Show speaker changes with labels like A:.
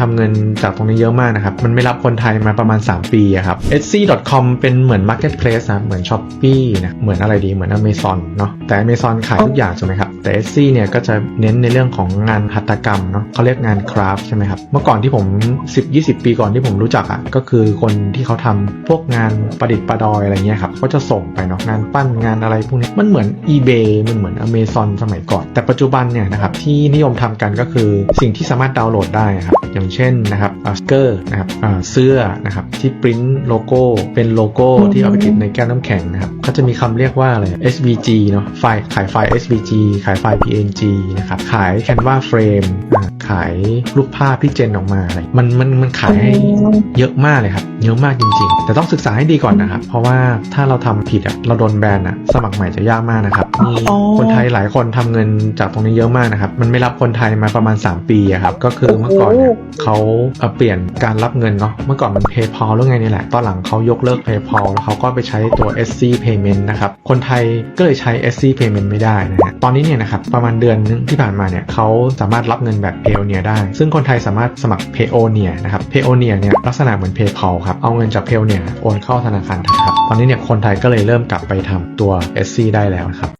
A: ทำเงินจากตรงนี้เยอะมากนะครับ มันไม่รับคนไทยมาประมาณ 3 ปีอะครับ etsy.com เป็นเหมือน marketplace นะเหมือน shopee นะเหมือนอะไรดีเหมือน amazon เนาะแต่ amazon ขายทุกอย่างใช่ไหมครับ แต่ etsy เนี่ยก็จะเน้นในเรื่องของงานหัตถกรรมเนาะเขาเรียกงานคราฟใช่ไหมครับเมื่อก่อนที่ผม 10-20 ปีก่อนที่ผมรู้จักอะ่ะก็คือคนที่เขาทำพวกงานประดิษฐ์ประดอยอะไรเงี้ยครับเขาจะส่งไปเนาะงานปั้นงานอะไรพวกนี้มันเหมือน eBay มันเหมือน Amazon สมัยก่อน แต่ปัจจุบันเนี่ยนะครับที่นิยมทำกันก็คือสิ่งที่สามารถดาวน์โหลดได้ครับอย่างเช่นนะครับสเกอร์นะครับอ่าเสื้อนะครับที่ปริ้นโลโก้เป็นโลโก้ที่เอาไปติดในแก้วน้ำแข็งนะครับเขาจะมีคำเรียกว่าอะไร SVG เนาะไฟล์ขายไฟล์ SVG ขายายไฟล์ PNG นะครับ ขาย Canva Frame ขายรูปภาพที่เจนออกมาอะไรมันมันมันขายให้เยอะมากเลยครับ เยอะมากจริง ๆ แต่ต้องศึกษาให้ดีก่อนนะครับ เพราะว่าถ้าเราทำผิดอะเราโดนแบนอะสมัครใหม่จะยากมากนะครับมี
B: อ๋อ
A: คนไทยหลายคนทำเงินจากตรงนี้เยอะมากนะครับมันไม่รับคนไทยมาประมาณ 3 ปีอะครับก็คือเมื่อก่อนเนี่ยเขาเอ่อเปลี่ยนการรับเงินเนาะเมื่อก่อนมัน PayPal หรือไงนี่แหละ ตอนหลังเขายกเลิก PayPal แล้วเขาก็ไปใช้ตัว SC Payment นะครับคนไทยก็เลยใช้ SC Payment ไม่ได้นะฮะตอนนี้เนี่ยนะครับประมาณเดือนนึงที่ผ่านมาเนี่ยเขาสามารถรับเงินแบบ Payoneer ได้ ซึ่งคนไทยสามารถสมัครเพโอเนียนะครับเพโอเนียเนี่ยลักษณะเหมือนเพย์เพลครับ เอาเงินจากเพโอเนียโอนเข้าธนาคารไทยครับ ตอนนี้เนี่ยคนไทยก็เลยเริ่มกลับไปทำตัว SC ได้แล้วครับ